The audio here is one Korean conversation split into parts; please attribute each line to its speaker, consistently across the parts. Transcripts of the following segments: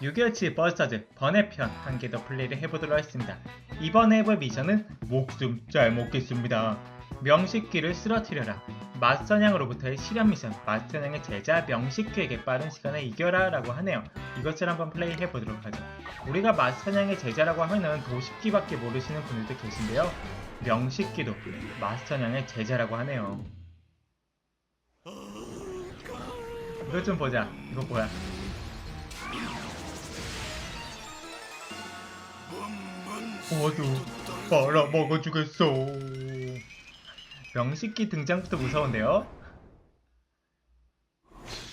Speaker 1: 6.27 버스터즈 번외편 한 개 더 플레이를 해보도록 하겠습니다. 이번 해볼 미션은 목숨 잘 먹겠습니다. 명식귀를 쓰러뜨려라. 맞선양으로부터의 실현 미션, 맞선양의 제자 명식귀에게 빠른 시간에 이겨라 라고 하네요. 이것을 한번 플레이 해 보도록 하죠. 우리가 맞선양의 제자라고 하면은 도식귀밖에 모르시는 분들도 계신데요. 명식귀도 맞선양의 제자라고 하네요. 이것 좀 보자. 이거 뭐야? 모두 빨아먹어주겠어. 명식기 등장부터 무서운데요?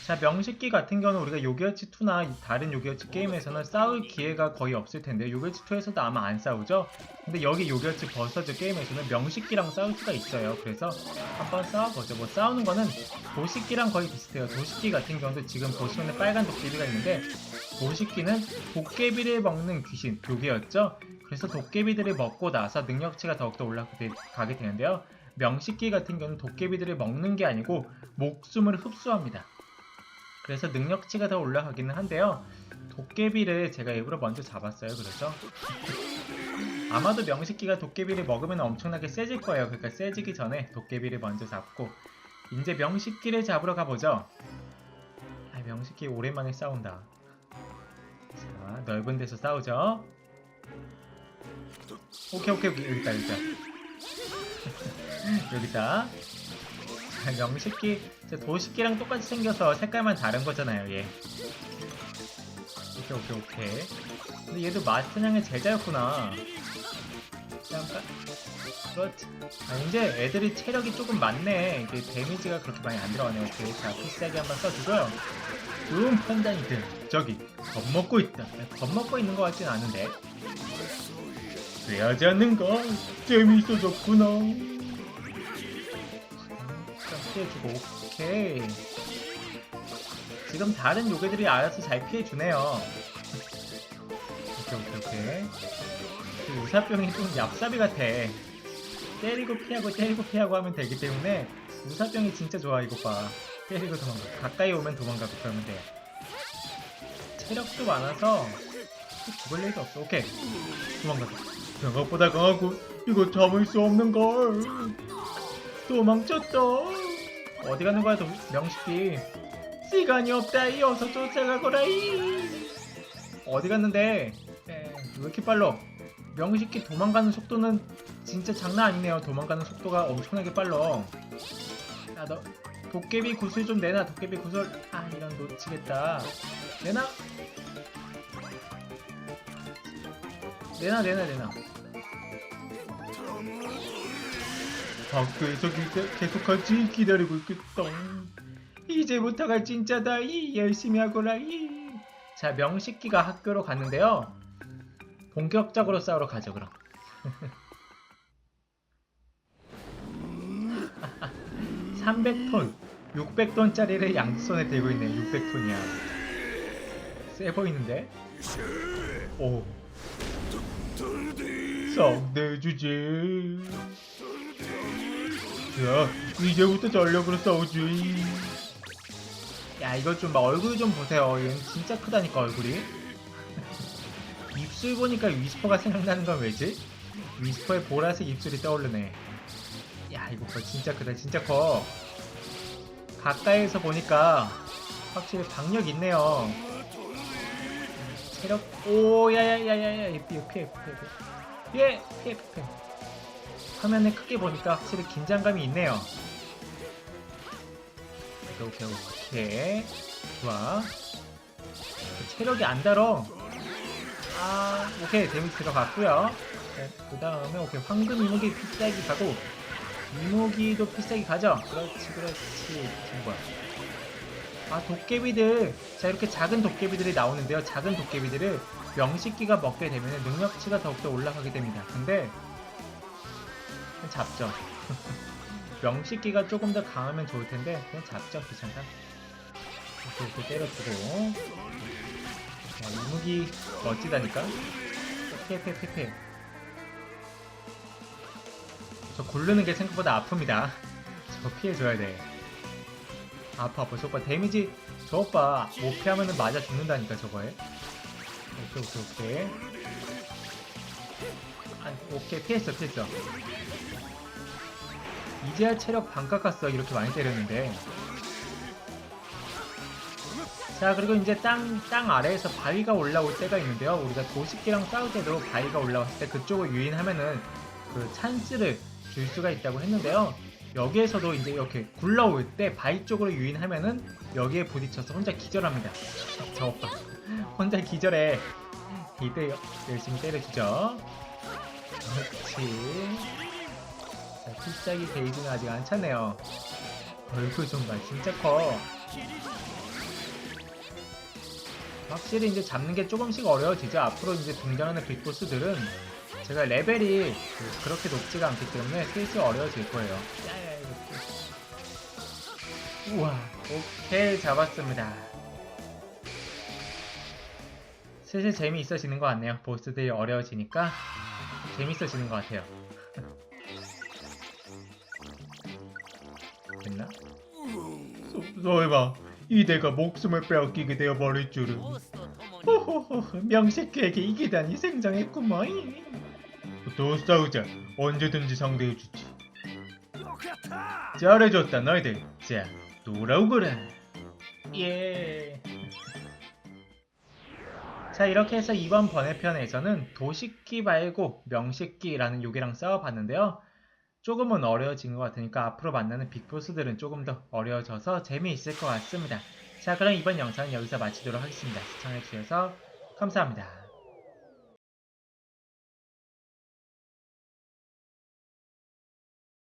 Speaker 1: 자, 명식기 같은 경우는 우리가 요기어치 2나 다른 요기어치 게임에서는 싸울 기회가 거의 없을 텐데 요기어치 2에서도 아마 안 싸우죠? 근데 여기 요기어치 버서즈 게임에서는 명식기랑 싸울 수가 있어요. 그래서 한번 싸워보죠. 뭐 싸우는 거는 도식기랑 거의 비슷해요. 도식기 같은 경우도 지금 보시면 빨간 도깨비가 있는데 도식기는 도깨비를 먹는 귀신, 요기였죠? 그래서 도깨비들을 먹고 나서 능력치가 더욱더 올라가게 되는데요. 명식기 같은 경우는 도깨비들을 먹는 게 아니고 목숨을 흡수합니다. 그래서 능력치가 더 올라가기는 한데요. 도깨비를 제가 일부러 먼저 잡았어요. 그래서 아마도 명식기가 도깨비를 먹으면 엄청나게 세질 거예요. 그러니까 세지기 전에 도깨비를 먼저 잡고 이제 명식기를 잡으러 가보죠. 아, 명식기 오랜만에 싸운다. 자, 넓은 데서 싸우죠. 오케이 오케이. 여기다 여기다. 여기다. 자, 명식기. 저 도식기랑 똑같이 생겨서 색깔만 다른 거잖아요 얘. 오케이 오케이 오케이. 근데 얘도 마스터냥의 제자였구나. 잠깐. 그렇지. 아 이제 애들이 체력이 조금 많네. 이게 데미지가 그렇게 많이 안 들어가네요. 오케이. 자 피싸게 한번 써주고요. 좋은 판단이든 저기 겁먹고 있다 겁먹고 있는 것 같진 않은데 돼야지 않는가? 재미있어졌구나. 좀 피해주고, 오케이. 지금 다른 요괴들이 알아서 잘 피해주네요. 오케이, 오케이, 오케이. 그 우사병이 좀 얍삽이 같아. 때리고 피하고 때리고 피하고 하면 되기 때문에 우사병이 진짜 좋아, 이거 봐. 때리고 도망가. 가까이 오면 도망가고 그러면 돼. 체력도 많아서 죽을 일도 없어. 오케이. 도망가자. 생각보다 강하고 이거 참을 수 없는 걸. 도망쳤다. 어디 가는 거야, 도, 명식이? 시간이 없다. 이 어서 쫓아가거라. 이. 어디 갔는데? 에, 왜 이렇게 빨라? 명식이 도망가는 속도는 진짜 장난 아니네요. 도망가는 속도가 엄청나게 빨라. 야, 너 도깨비 구슬 좀 내놔. 도깨비 구슬. 아, 이런 놓치겠다. 내놔. 내놔 내놔 내놔 밖에서 기- 계속하지 기다리고 있겠다. 이제부터가 진짜다. 이 열심히 하거라. 이 자 명식기가 학교로 갔는데요. 본격적으로 싸우러 가죠 그럼. 300톤 600톤짜리를 양손에 들고 있네 600톤이야. 세 보이는데? 오. 상대주제 자 이제부터 전력으로 싸우지. 야 이거 좀 봐, 얼굴 좀 보세요. 얘는 진짜 크다니까 얼굴이. 입술 보니까 위스퍼가 생각나는 건 왜지? 위스퍼의 보라색 입술이 떠오르네. 야 이거 봐 진짜 크다 진짜 커. 가까이에서 보니까 확실히 박력 있네요. 체력 오 야 야 야 야 야 피해 피해 피해 피해 피해 피해 화면에 크게 보니까 확실히 긴장감이 있네요. 오케이 오케이 오케이 좋아 체력이 안 달어. 아 오케이. 데미지 들어갔고요. 그 다음에 오케이. 황금 이목이 피싸기 가고 이목이도 피싸기 가죠? 그렇지 그렇지. 뭐야. 아 도깨비들. 자 이렇게 작은 도깨비들이 나오는데요. 작은 도깨비들을 명식기가 먹게 되면 능력치가 더욱더 올라가게 됩니다. 근데 잡죠. 명식기가 조금 더 강하면 좋을 텐데 그냥 잡죠 귀찮다. 이렇게 이렇게 때려주고. 자 이무기 멋지다니까. 피해 피해 피해 저 고르는 게 생각보다 아픕니다. 저 피해줘야 돼. 아파 아파. 저거 봐 데미지 저거 봐못 피하면은 맞아 죽는다니까 저거에. 오케이 오케이 오케이. 아, 오케이 피했어 피했어. 이제야 체력 반 깎았어. 이렇게 많이 때렸는데. 자 그리고 이제 땅, 땅 아래에서 바위가 올라올 때가 있는데요. 우리가 도식기랑 싸울 때도 바위가 올라왔을 때 그쪽을 유인하면은 그 찬스를 줄 수가 있다고 했는데요. 여기에서도 이제 이렇게 굴러올 때 바위 쪽으로 유인하면은 여기에 부딪혀서 혼자 기절합니다. 저 오빠. 혼자 기절해. 이때 열심히 때려주죠 그렇지. 자 필살기 게이지는 아직 안 찼네요. 얼굴 좀 봐. 진짜 커. 확실히 이제 잡는 게 조금씩 어려워지죠? 앞으로 이제 등장하는 빅보스들은 제가 레벨이 그- 그렇게 높지가 않기 때문에 슬슬 어려워질 거예요. 우와 오케이. 잡았습니다. 슬슬 재미있어지는 것 같네요. 보스들이 어려워지니까 재밌어지는 것 같아요. 됐나? 소, 소해봐. 이대가 목숨을 빼앗기게 되어 버릴 줄은. 호호호 명색에게 이기다니 생장했구먼. 또 싸우자. 언제든지 상대해주지. 잘해줬다 너희들. 자 돌아오거라. 예. 자 이렇게 해서 이번 번외편에서는 도식기 말고 명식기라는 요괴랑 싸워봤는데요. 조금은 어려워진 것 같으니까 앞으로 만나는 빅보스들은 조금 더 어려워져서 재미있을 것 같습니다. 자 그럼 이번 영상은 여기서 마치도록 하겠습니다. 시청해주셔서 감사합니다